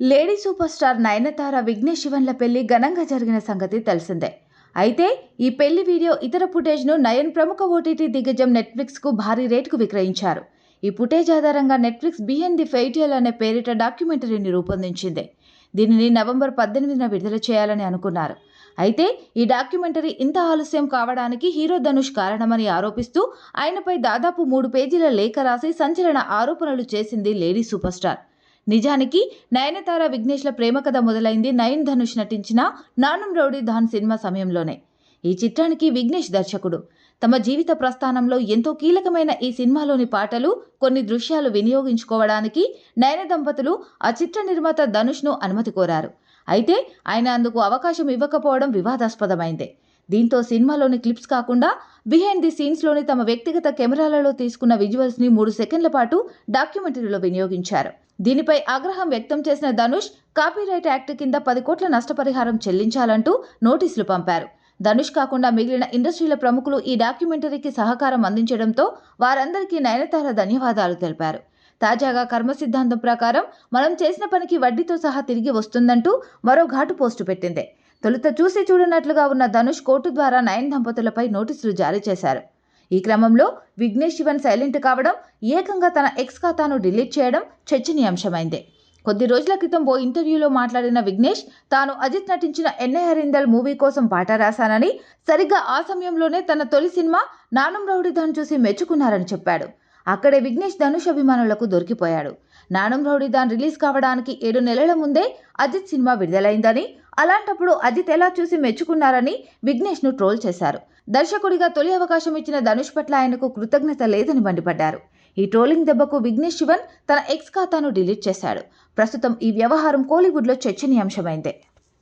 Lady super star Nayanthara Vignesh శివన్ల పెళ్ళి ఘనంగా జరిగిన సంగతి తెలిసిందే. అయితే ఈ పెళ్ళి వీడియో ఇతర ఫుటేజ్ను నయన్ ప్రముఖ ఓటీటీ దిగ్గజం నెట్ఫ్లిక్స్కు భారీ రేటుకు విక్రయించారు. ఈ ఫుటేజ్ ఆధారంగా నెట్ఫ్లిక్స్ బిఎన్ ది ఫెయిటియల్ అనే పేరిట డాక్యుమెంటరీని రూపొందించింది. దీనిని నవంబర్ పద్దెనిమిదిన విడుదల చేయాలని అనుకున్నారు. అయితే ఈ డాక్యుమెంటరీ ఇంత ఆలస్యం కావడానికి హీరో ధనుష్ కారణమని ఆరోపిస్తూ ఆయనపై దాదాపు మూడు పేజీల లేఖ రాసి సంచలన ఆరోపణలు చేసింది లేడీ సూపర్ స్టార్. నిజానికి నయనతార విఘ్నేష్ల ప్రేమ కథ మొదలైంది నయన్ ధనుష్ నటించిన నానం రౌడీ ధాన్ సినిమా సమయంలోనే. ఈ చిత్రానికి విఘ్నేష్ దర్శకుడు. తమ జీవిత ప్రస్థానంలో ఎంతో కీలకమైన ఈ సినిమాలోని పాటలు కొన్ని దృశ్యాలు వినియోగించుకోవడానికి నయన దంపతులు ఆ చిత్ర నిర్మాత ధనుష్ను అనుమతి కోరారు. అయితే ఆయన అందుకు అవకాశం ఇవ్వకపోవడం వివాదాస్పదమైంది. దీంతో సినిమాలోని క్లిప్స్ కాకుండా బిహైండ్ ది సీన్స్లోని తమ వ్యక్తిగత కెమెరాలలో తీసుకున్న విజువల్స్ని మూడు సెకండ్ల పాటు డాక్యుమెంటరీలో వినియోగించారు. దీనిపై ఆగ్రహం వ్యక్తం చేసిన ధనుష్ కాపీరైట్ యాక్ట్ కింద పది కోట్ల నష్టపరిహారం చెల్లించాలంటూ నోటీసులు పంపారు. ధనుష్ కాకుండా మిగిలిన ఇండస్ట్రీల ప్రముఖులు ఈ డాక్యుమెంటరీకి సహకారం అందించడంతో వారందరికీ నయనతార ధన్యవాదాలు తెలిపారు. తాజాగా కర్మ సిద్ధాంతం ప్రకారం మనం చేసిన పనికి వడ్డీతో సహా తిరిగి వస్తుందంటూ మరో ఘాటు పోస్టు పెట్టింది. తొలుత చూసి చూడనట్లుగా ఉన్న ధనుష్ కోర్టు ద్వారా నయన్ దంపతులపై నోటీసులు జారీ చేశారు. ఈ క్రమంలో విఘ్నేష్ శివన్ సైలెంట్ కావడం ఏకంగా తన ఎక్స్ ఖాతాను డిలీట్ చేయడం చర్చనీయాంశమైంది. కొద్ది రోజుల క్రితం ఓ ఇంటర్వ్యూలో మాట్లాడిన విఘ్నేష్ తాను అజిత్ నటించిన ఎన్ఐ హరిందల్ మూవీ కోసం పాట రాశానని సరిగ్గా ఆ సమయంలోనే తన తొలి సినిమా నానం రౌడీదాన్ చూసి మెచ్చుకున్నారని చెప్పాడు. అక్కడే విఘ్నేష్ ధనుష్ అభిమానులకు దొరికిపోయాడు. నానం రౌడీదాన్ రిలీజ్ కావడానికి ఏడు నెలల ముందే అజిత్ సినిమా విడుదలైందని అలాంటప్పుడు అజిత్ ఎలా చూసి మెచ్చుకున్నారని విఘ్నేష్ను ట్రోల్ చేశారు. దర్శకుడిగా తొలి అవకాశం ఇచ్చిన ధనుష్ పట్ల ఆయనకు కృతజ్ఞత లేదని మండిపడ్డారు. ఈ ట్రోలింగ్ దెబ్బకు విఘ్నేష్ శివన్ తన ఎక్స్ ఖాతాను డిలీట్ చేశాడు. ప్రస్తుతం ఈ వ్యవహారం కోలీవుడ్లో చర్చనీయాంశమైంది.